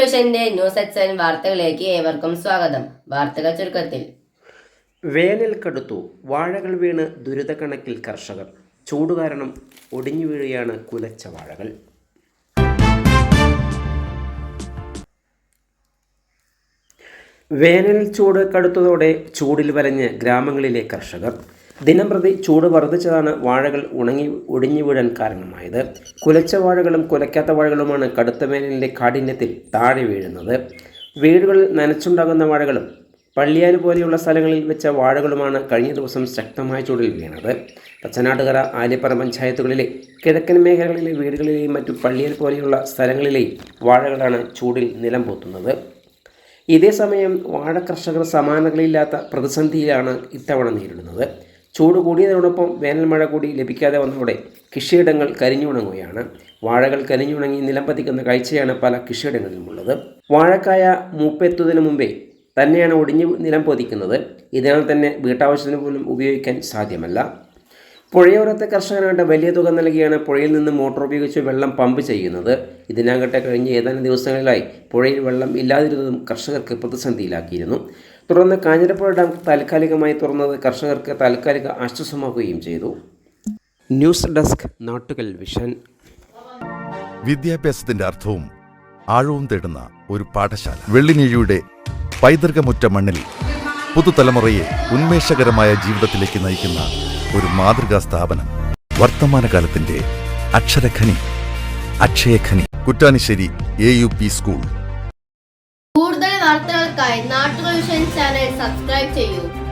വിഷന്റെ news എക്സൻ വാർത്തകളിലേക്ക് ഏവർക്കും സ്വാഗതം. വാർത്തകൾ ചുരുക്കത്തിൽ. വേനൽ കടുത്തു. വാഴകൾ വീണ് ദുരിതക്കണക്കിൽ കർഷകർ. ചൂട് കാരണം ഒടിഞ്ഞു വീഴുകയാണ് കുലച്ച വാഴകൾ. വേനൽ ചൂട് കടുത്തതോടെ ചൂടിൽ വലഞ്ഞ് ഗ്രാമങ്ങളിലെ കർഷകർ. ദിനംപ്രതി ചൂട് വർദ്ധിച്ചതാണ് വാഴകൾ ഉണങ്ങി ഒടിഞ്ഞു വീഴാൻ കാരണമായത്. കുലച്ച വാഴകളും കുലയ്ക്കാത്ത വാഴകളുമാണ് കടുത്ത വേനലിന്റെ കാഠിന്യത്തിൽ താഴെ വീഴുന്നത്. വീടുകളിൽ നനച്ചുണ്ടാകുന്ന വാഴകളും പള്ളിയാൽ പോലെയുള്ള സ്ഥലങ്ങളിൽ വെച്ച വാഴകളുമാണ് കഴിഞ്ഞ ദിവസം ശക്തമായ ചൂടിൽ വീണത്. പച്ചനാട്ടുകര ആലിപ്പറ പഞ്ചായത്തുകളിലെ കിഴക്കൻ മേഖലകളിലെ വീടുകളിലെയും മറ്റു പള്ളിയൽ പോലെയുള്ള സ്ഥലങ്ങളിലെയും വാഴകളാണ് ചൂടിൽ നിലം ഇതേസമയം ഇതേ വാഴ കർഷകർ സമാനതകളില്ലാത്ത പ്രതിസന്ധിയിലാണ് ഇത്തവണ നേരിടുന്നത്. ചൂട് കൂടിയതിനോടൊപ്പം വേനൽ മഴ കൂടി ലഭിക്കാതെ വന്നതോടെ കൃഷിയിടങ്ങൾ കരിഞ്ഞുണങ്ങുകയാണ്. വാഴകൾ കരിഞ്ഞുണങ്ങി നിലം പതിക്കുന്ന കാഴ്ചയാണ് പല കൃഷിയിടങ്ങളിലുമുള്ളത്. വാഴക്കായ മൂപ്പെത്തുന്നതിന് മുമ്പേ തന്നെയാണ് ഒടിഞ്ഞ് നിലം പൊതിക്കുന്നത്. ഇതിനാൽ തന്നെ വീട്ടാവശ്യത്തിന് പോലും ഉപയോഗിക്കാൻ സാധ്യമല്ല. പുഴയോരത്തെ കർഷകനായിട്ട് വലിയ തുക നൽകിയാണ് പുഴയിൽ നിന്ന് മോട്ടോർ ഉപയോഗിച്ച് വെള്ളം പമ്പ് ചെയ്യുന്നത്. ഇതിനാകട്ടെ കഴിഞ്ഞ ഏതാനും ദിവസങ്ങളിലായി പുഴയിൽ വെള്ളം ഇല്ലാതിരുന്നതും കർഷകർക്ക് പ്രതിസന്ധിയിലാക്കിയിരുന്നു. തുടർന്ന് കാഞ്ഞിരപ്പുഴ ഡാം താൽക്കാലികമായി തുറന്നത് കർഷകർക്ക് താൽക്കാലിക ആശ്വാസമാക്കുകയും ചെയ്തു. News desk Nattukal vision. വിദ്യാഭ്യാസത്തിന്റെ അർത്ഥവും ആഴവും തേടുന്ന ഒരു പാഠശാല. വെള്ളിനീഴിയുടെ പൈതൃകമുറ്റ മണ്ണിൽ പുതുതലമുറയെ ഉന്മേഷകരമായ ജീവിതത്തിലേക്ക് നയിക്കുന്ന ഒരു മാതൃകാ സ്ഥാപനം. വർത്തമാനകാലത്തിന്റെ അക്ഷരഖനി അക്ഷയഖനി. Kuttanisseri A U P school Nattukal channel subscribe ചെയ്യൂ.